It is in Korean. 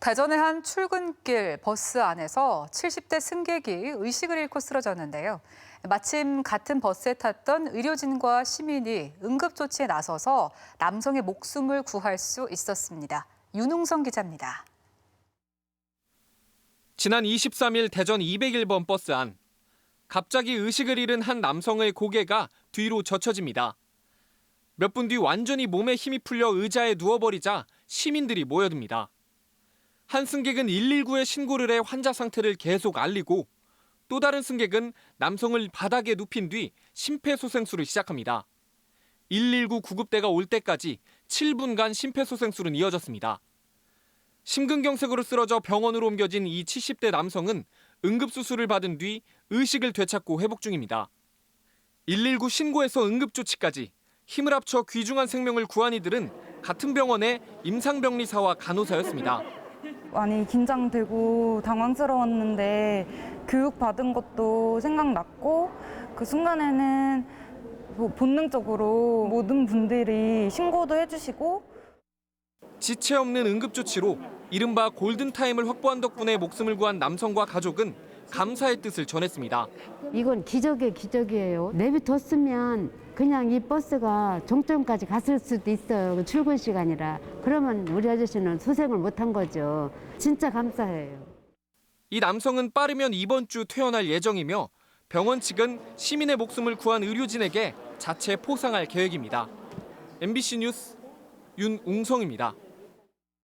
대전의 한 출근길 버스 안에서 70대 승객이 의식을 잃고 쓰러졌는데요. 마침 같은 버스에 탔던 의료진과 시민이 응급조치에 나서서 남성의 목숨을 구할 수 있었습니다. 윤웅성 기자입니다. 지난 23일 대전 201번 버스 안. 갑자기 의식을 잃은 한 남성의 고개가 뒤로 젖혀집니다. 몇 분 뒤 완전히 몸에 힘이 풀려 의자에 누워버리자 시민들이 모여듭니다. 한 승객은 119에 신고를 해 환자 상태를 계속 알리고 또 다른 승객은 남성을 바닥에 눕힌 뒤 심폐소생술을 시작합니다. 119 구급대가 올 때까지 7분간 심폐소생술은 이어졌습니다. 심근경색으로 쓰러져 병원으로 옮겨진 이 70대 남성은 응급수술을 받은 뒤 의식을 되찾고 회복 중입니다. 119 신고에서 응급조치까지 힘을 합쳐 귀중한 생명을 구한 이들은 같은 병원의 임상병리사와 간호사였습니다. 많이 긴장되고 당황스러웠는데 교육 받은 것도 생각났고 그 순간에는 뭐 본능적으로 모든 분들이 신고도 해주시고 지체 없는 응급조치로 이른바 골든타임을 확보한 덕분에 목숨을 구한 남성과 가족은 감사의 뜻을 전했습니다. 이건 기적의 기적이에요. 내비뒀으면 그냥 이 버스가 종점까지 갔을 수도 있어요. 그 출근 시간이라. 그러면 우리 아저씨는 소생을 못한 거죠. 진짜 감사해요. 이 남성은 빠르면 이번 주 퇴원할 예정이며 병원 측은 시민의 목숨을 구한 의료진에게 자체 포상할 계획입니다. MBC 뉴스 윤웅성입니다.